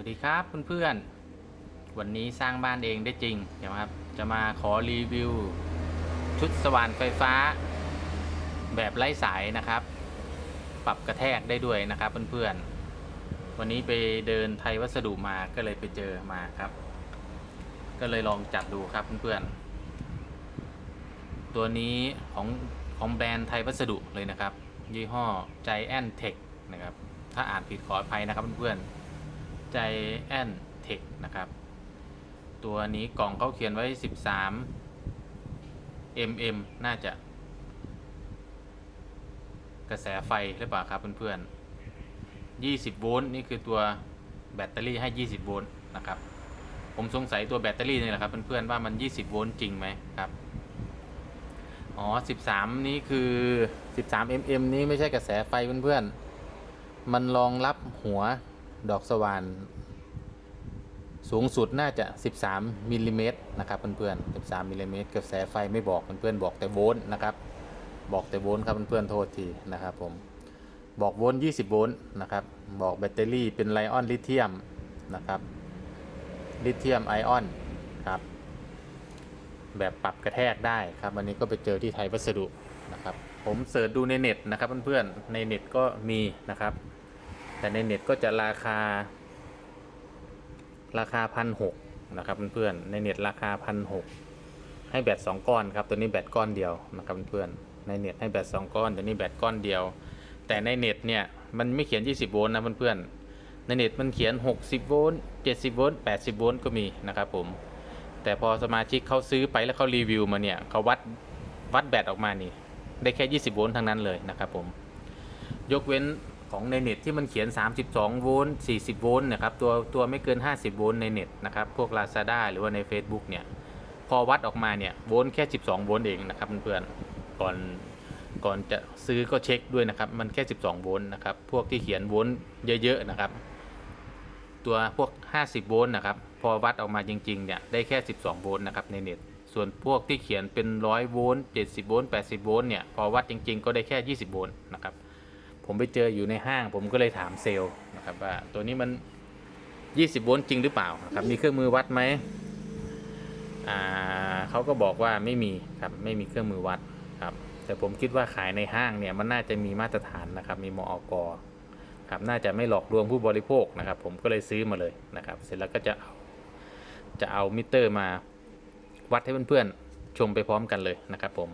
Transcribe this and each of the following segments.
วัสดีครับเพื่อนๆ วันนี้สร้างบ้านเองได้จริงนะครับ จะมาขอรีวิว ชุดสว่านไฟฟ้า แบบไร้สายนะครับ ปรับกระแทกได้ด้วยนะครับเพื่อนๆ วันนี้ไปเดินไทยวัสดุมาก็เลยไปเจอมาครับ ก็เลยลองจัดดูครับเพื่อนๆ ตัวนี้ของของแบรนด์ไทยวัสดุเลยนะครับ ยี่ห้อ Giant Tech นะครับ ถ้าอ่านผิดขออภัยนะครับเพื่อนๆ Giant Tech นะครับ ตัวนี้กล่องเขาเขียนไว้ 13 mm น่าจะ กระแสไฟหรือเปล่าครับเพื่อนๆ 20 โวลต์นี่คือตัวแบตเตอรี่ให้ 20 โวลต์นะครับ ผมสงสัยตัวแบตเตอรี่นี่แหละครับเพื่อนๆว่ามัน 20 โวลต์จริงไหมครับอ๋อ 13 นี้คือ 13 mm นี้ไม่ใช่กระแสไฟเพื่อนๆ มันรองรับหัว ดอกสว่านสูงสุดน่าจะ 13มิลลิเมตรนะครับเพื่อนๆ13มิลลิเมตรกระแสไฟไม่บอกเพื่อนๆบอกแต่โวลต์นะครับ บอกแต่โวลต์ครับเพื่อนๆโทษทีนะครับผมบอกโวลต์20 โวลต์นะครับ บอกแบตเตอรี่เป็นไลออนลิเธียมนะครับลิเธียมไอออนครับแบบปรับกระแทกได้ครับวันนี้ก็ไปเจอที่ไทยวัสดุนะครับ ผมเสิร์ชดูในเน็ตนะครับเพื่อนๆในเน็ตก็มีนะครับ แต่ในเน็ตก็จะราคา ราคาพันหกนะครับเพื่อนๆในเน็ตราคาพันหกให้แบตสองก้อนครับตัวนี้แบตก้อนเดียวนะครับเพื่อนๆในเน็ตให้แบตสองก้อนตัวนี้แบตก้อนเดียว แต่ในเน็ตเนี่ยมันไม่เขียน 20 โวลต์นะเพื่อนๆในเน็ตมันเขียน 60 โวลต์70 โวลต์80 โวลต์ก็มีนะครับผมแต่พอสมาชิกเขาซื้อไปแล้วเขารีวิวมาเนี่ยเขาวัดวัดแบตออกมานี่ได้แค่ 20 โวลต์ทั้งนั้นเลยนะครับผม ยกเว้น ของในเน็ตที่มันเขียน 32 โวลต์ 40 โวลต์นะครับ ตัวตัวไม่เกิน 50 โวลต์ในเน็ตนะครับ พวก Lazada หรือว่าใน Facebook เนี่ย พอวัดออกมาเนี่ย โวลต์แค่ 12 โวลต์เองนะครับเพื่อนๆ ก่อน ก่อนจะซื้อก็เช็คด้วยนะครับ มันแค่ 12 โวลต์นะครับ พวกที่เขียนโวลต์เยอะๆนะครับ ตัวพวก 50 โวลต์นะครับ พอวัดออกมาจริงๆ เนี่ย ได้แค่ 12 โวลต์นะครับในเน็ต ส่วนพวกที่เขียนเป็น 100 โวลต์ 70 โวลต์ 80 โวลต์เนี่ย พอวัดจริงๆ ก็ได้แค่ 20 โวลต์นะครับ ผมไปเจออยู่ในห้าง ผมก็เลยถามเซลล์นะครับว่าตัวนี้มัน 20 โวลต์จริงหรือเปล่านะครับมีเครื่องมือวัดไหมอ่าเขาก็บอกว่าไม่มีครับไม่มีเครื่องมือวัดครับแต่ผมคิดว่าขายในห้างเนี่ยมันน่าจะมีมาตรฐานนะครับมีมอกครับน่าจะไม่หลอกลวงผู้บริโภคนะครับ ผมก็เลยซื้อมาเลยนะครับ เสร็จแล้วก็จะเอาจะเอามิเตอร์มาวัดให้เพื่อนๆชมไปพร้อมกันเลยนะครับผม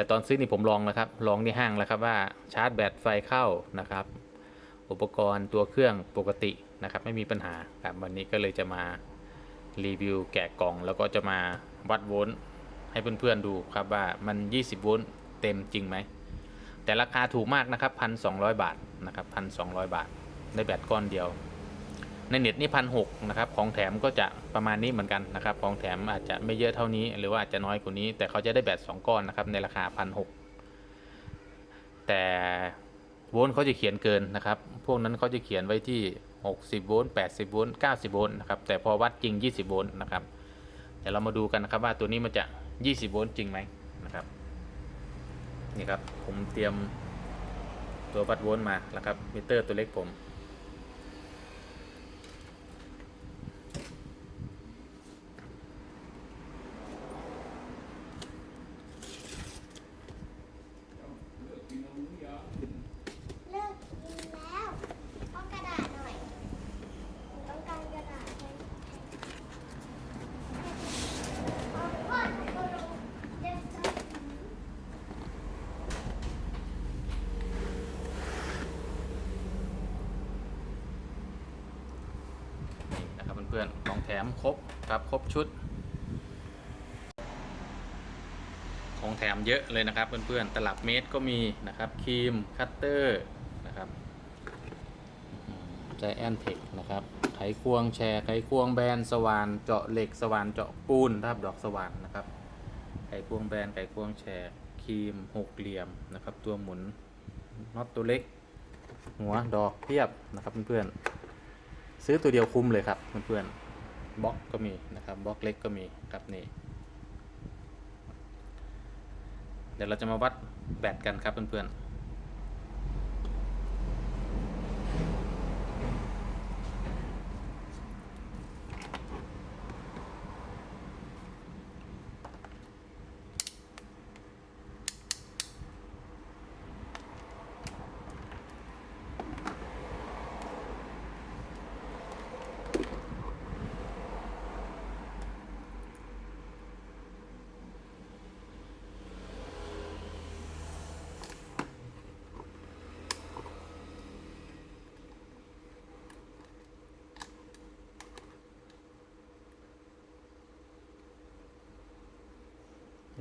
แต่ตอนซื้อนี่ผมลองนะครับ ลองที่ห้างแล้วครับว่าชาร์จแบตไฟเข้านะครับ อุปกรณ์ตัวเครื่องปกตินะครับ ไม่มีปัญหาครับวันนี้ก็เลยจะมารีวิวแกะกล่อง แล้วก็จะมาวัดโวลต์ให้เพื่อนๆดูครับว่ามัน 20 โวลต์เต็มจริงไหม แต่ราคาถูกมากนะครับพันสองบาทนะครับพันสองบาท ได้แบตก้อนเดียว ในเน็ตนี่พันหกนะครับของแถมก็จะประมาณนี้เหมือนกันนะครับของแถมอาจจะไม่เยอะเท่านี้ หรือว่าอาจจะน้อยกว่านี้ แต่เขาจะได้แบตสองก้อนนะครับในราคาพันหกแต่โวลต์เขาจะเขียนเกินนะครับ พวกนั้นเขาจะเขียนไว้ที่ 60 โวลต์ 80 โวลต์ 90 โวลต์นะครับ แต่พอวัดจริง 20 โวลต์นะครับ เดี๋ยวเรามาดูกันนะครับว่าตัวนี้มันจะ 20 โวลต์จริงไหมนะครับ นี่ครับ ผมเตรียมตัววัดโวลต์มาแล้วครับ มิเตอร์ตัวเล็กผม เลิกกินแล้วเอากระดาษหน่อยหนูต้องการกระดาษใช่เอาพ่อหนูก็รู้เดี๋ยวจะ นี่นะ ครับเพื่อนๆ ของแถมครบครับครบชุด ของแถมเยอะเลยนะครับเพื่อนๆ ตลับเมตรก็มีนะครับครีมคัตเตอร์นะครับใจแอนเทคนะครับไขควงแชร์ไขควงแบนสว่านเจาะเหล็กสว่านเจาะปูนนะครับดอกสว่านนะครับไขควงแบนไขควงแชร์ครีมหกเหลี่ยมนะครับ ตัวหมุนน็อตตัวเล็ก หัวดอกเพียบนะครับเพื่อนๆ ซื้อตัวเดียวคุ้มเลยครับเพื่อนๆบล็อกก็มีนะครับบล็อกเล็กก็มีครับนี่เดี๋ยวเราจะมาวัดแบตกันครับเพื่อนๆ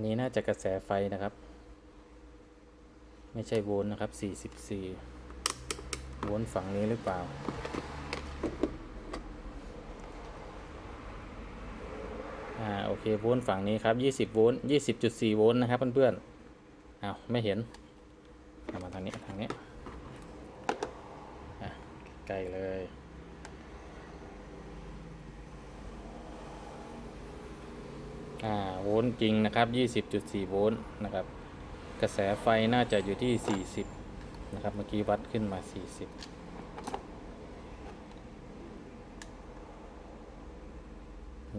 นี้น่าจะกระแสไฟนะครับ ไม่ใช่โวลต์นะครับ 44 โวลต์ฝั่งนี้หรือเปล่า อ่า โอเค โวลต์ฝั่งนี้ครับ 20 โวลต์ 20.4 โวลต์นะครับเพื่อนๆอ้าวไม่เห็นเอามาทางนี้ ทางนี้อะใกล้เลย อ่าโวลต์จริงนะครับ 20.4 โวลต์นะครับ กระแสไฟน่าจะอยู่ที่ 40 นะครับ เมื่อกี้วัดขึ้นมา 40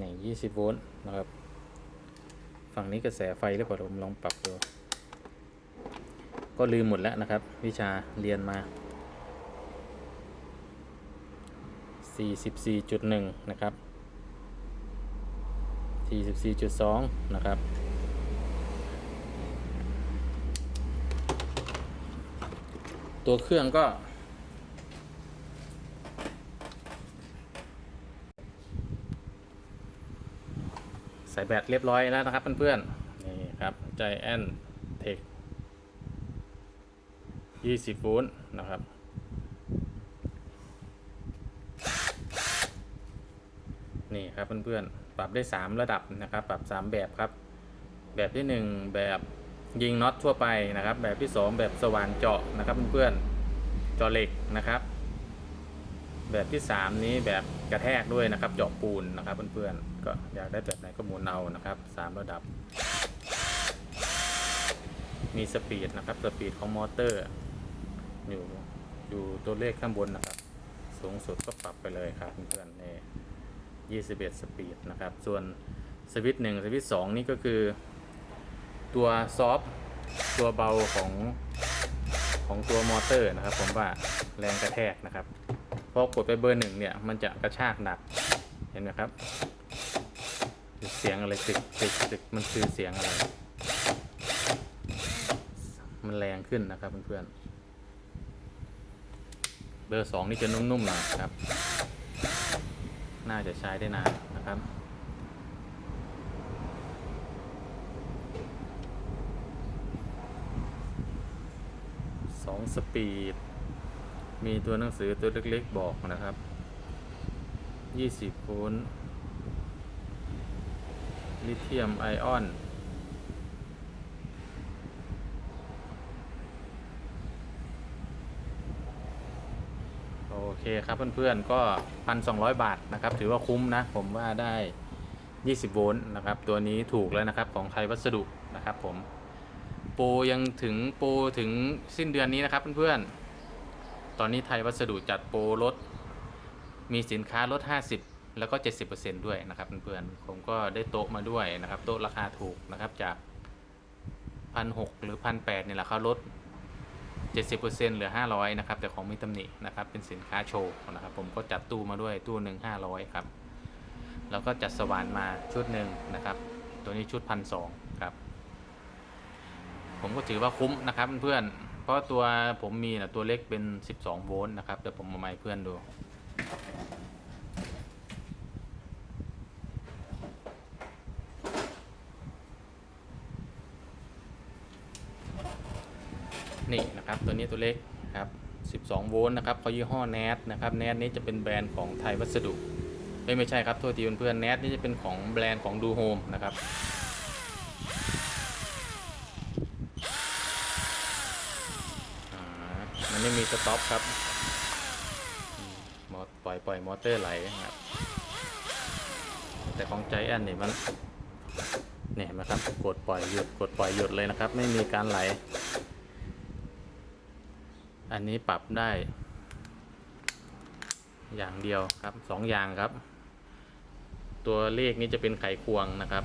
นี่20โวลต์นะครับ ฝั่งนี้กระแสไฟหรือเปล่าผมลองปรับดู ก็ลืมหมดแล้วนะครับ วิชาเรียนมา 44.1 นะครับ 44.2 นะครับ ตัวเครื่องก็ใส่แบตเรียบร้อยแล้วนะครับเพื่อนๆ นี่ครับ Giant Tech 20 โวลต์นะครับ ครับเพื่อนๆ ปรับได้ 3 ระดับนะครับ ปรับ 3 แบบครับ แบบที่ 1 แบบยิงน็อตทั่วไปนะครับ แบบที่ 2 แบบสว่านเจาะนะครับเพื่อนๆเจาะเหล็กนะครับ แบบที่ 3 นี้แบบกระแทกด้วยนะครับเจาะปูนนะครับเพื่อนๆ ก็อยากได้แบบไหนก็หมุนเอานะครับ 3 ระดับ มีสปีดนะครับสปีดของมอเตอร์อยู่อยู่ตัวเลขข้างบนนะครับ สูงสุดก็ปรับไปเลยครับเพื่อนๆนี่ 21 สปีดนะครับ ส่วนสวิตช์หนึ่งสวิตช์สองนี่ก็คือ ตัวซอฟต์ตัวเบาของของตัวมอเตอร์นะครับ ผมว่าแรงกระแทกนะครับพอกดไปเบอร์หนึ่งเนี่ยมันจะกระชากหนักเห็นไหมครับ เสียงอะไรตึกตึกตึกมันคือเสียงอะไร มันแรงขึ้นนะครับเพื่อนๆเบอร์สองนี่จะนุ่มๆหน่อยครับ น่าจะใช้ได้นานนะครับ สองสปีด มีตัวหนังสือตัวเล็กๆบอกนะครับ 20โวลต์ลิเธียมไอออน โอเคครับเพื่อนๆก็1,200บาทนะครับถือว่าคุ้มนะผมว่าได้ 20 โวลต์นะครับตัวนี้ถูกแล้วนะครับของไทยวัสดุนะครับผมโปรยังถึงโปรถึงสิ้นเดือนนี้นะครับเพื่อนๆตอนนี้ไทยวัสดุจัดโปรลดมีสินค้าลด 50 แล้วก็ 70%ด้วยนะครับเพื่อนๆผมก็ได้โต๊ะมาด้วยนะครับโต๊ะราคาถูกนะครับจาก1,600หรือ1,800เนี่ยแหละเขาลด 70%เหลือ 500นะครับแต่ของไม่ตำหนินะครับเป็นสินค้าโชว์นะครับผมก็จัดตู้มาด้วยตู้หนึ่ง500ครับแล้วก็จัดสว่านมาชุดหนึ่งนะครับ ตัวนี้ชุดพันสองครับ ผมก็ถือว่าคุ้มนะครับเพื่อนเพราะตัวผมมีนะตัวเล็กเป็น 12 โวลต์นะครับเดี๋ยวผมมาให้เพื่อนดู นะครับตัวนี้ตัวเล็กครับ12 โวลต์นะครับเขายี่ห้อแนทนะครับแนทนี้จะเป็นแบรนด์ของไทยวัสดุไม่ไม่ใช่ครับโทษทีเพื่อนๆแนทนี่จะเป็นของแบรนด์ของดูโฮมนะครับอ่ามันไม่มีสต็อปครับอืมอปล่อยปล่อยมอเตอร์ไหลนะครับแต่ของใจแอนนี่มันเนี่ยนไหมครับกดปล่อยหยุดกดปล่อยหยุดเลยนะครับ ไม่มีการไหล อันนี้ปรับได้ อย่างเดียวครับสองอย่างครับ ตัวเลขนี้จะเป็นไขควงนะครับ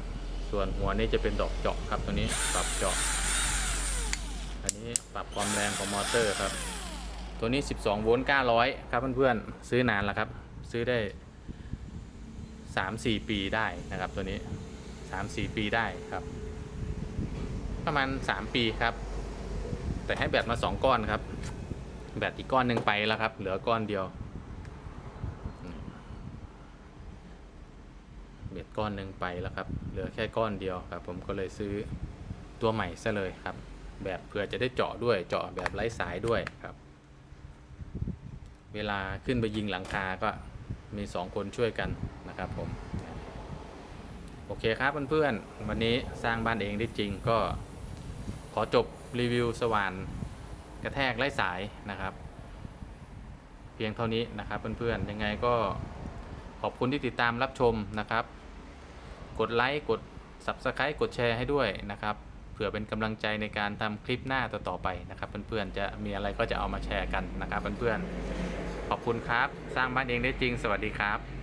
ส่วนหัวนี้จะเป็นดอกเจาะครับตัวนี้ปรับเจาะ อันนี้ปรับความแรงของมอเตอร์ครับ ตัวนี้ 12 โวลต์900 ครับเพื่อนๆซื้อนานแล้วครับ ซื้อได้ 3-4 ปีได้นะครับ ตัวนี้ 3-4 ปีได้ครับ ประมาณ 3 ปีครับแต่ให้แบตมา 2 ก้อนครับ แบตอีกก้อนหนึ่งไปแล้วครับ เหลือก้อนเดียวแบตก้อนหนึ่งไปแล้วครับ เหลือแค่ก้อนเดียวครับ ผมก็เลยซื้อตัวใหม่ซะเลยครับ แบบเผื่อจะได้เจาะด้วย เจาะแบบไร้สายด้วยครับ เวลาขึ้นไปยิงหลังคาก็มีสองคนช่วยกันนะครับผม โอเคครับเพื่อนๆ วันนี้สร้างบ้านเองได้จริงก็ขอจบรีวิวสว่าน กระแทกไร้สายนะครับ เพียงเท่านี้นะครับเพื่อนๆยังไงก็ขอบคุณที่ติดตามรับชมนะครับ กดไลค์กด Subscribe กดแชร์ให้ด้วยนะครับเผื่อเป็นกำลังใจในการทำคลิปหน้าต่อๆไปนะครับ เพื่อนๆจะมีอะไรก็จะเอามาแชร์กันนะครับ เพื่อนๆขอบคุณครับ สร้างบ้านเองได้จริง สวัสดีครับ